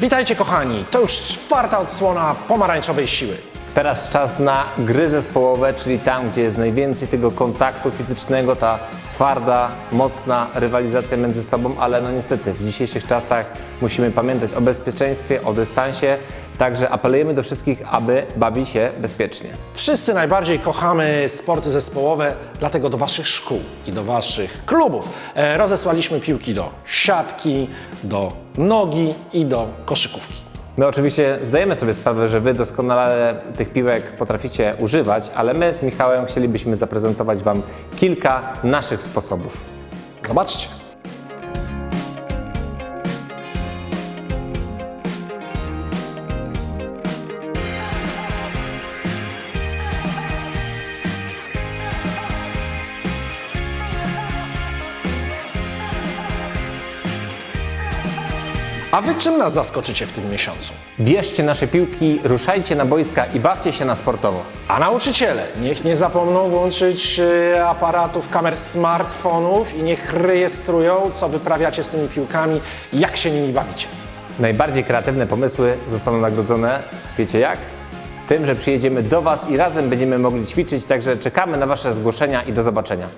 Witajcie kochani, to już czwarta odsłona pomarańczowej siły. Teraz czas na gry zespołowe, czyli tam, gdzie jest najwięcej tego kontaktu fizycznego, ta twarda, mocna rywalizacja między sobą, ale no niestety w dzisiejszych czasach musimy pamiętać o bezpieczeństwie, o dystansie, także apelujemy do wszystkich, aby bawić się bezpiecznie. Wszyscy najbardziej kochamy sporty zespołowe, dlatego do Waszych szkół i do Waszych klubów e, rozesłaliśmy piłki do siatki, do nogi i do koszykówki. My oczywiście zdajemy sobie sprawę, że Wy doskonale tych piłek potraficie używać, ale my z Michałem chcielibyśmy zaprezentować Wam kilka naszych sposobów. Zobaczcie. A Wy czym nas zaskoczycie w tym miesiącu? Bierzcie nasze piłki, ruszajcie na boiska i bawcie się na sportowo. A nauczyciele niech nie zapomną włączyć e, aparatów, kamer smartfonów i niech rejestrują, co wyprawiacie z tymi piłkami, jak się nimi bawicie. Najbardziej kreatywne pomysły zostaną nagrodzone, wiecie jak? Tym, że przyjedziemy do Was i razem będziemy mogli ćwiczyć, także czekamy na Wasze zgłoszenia i do zobaczenia.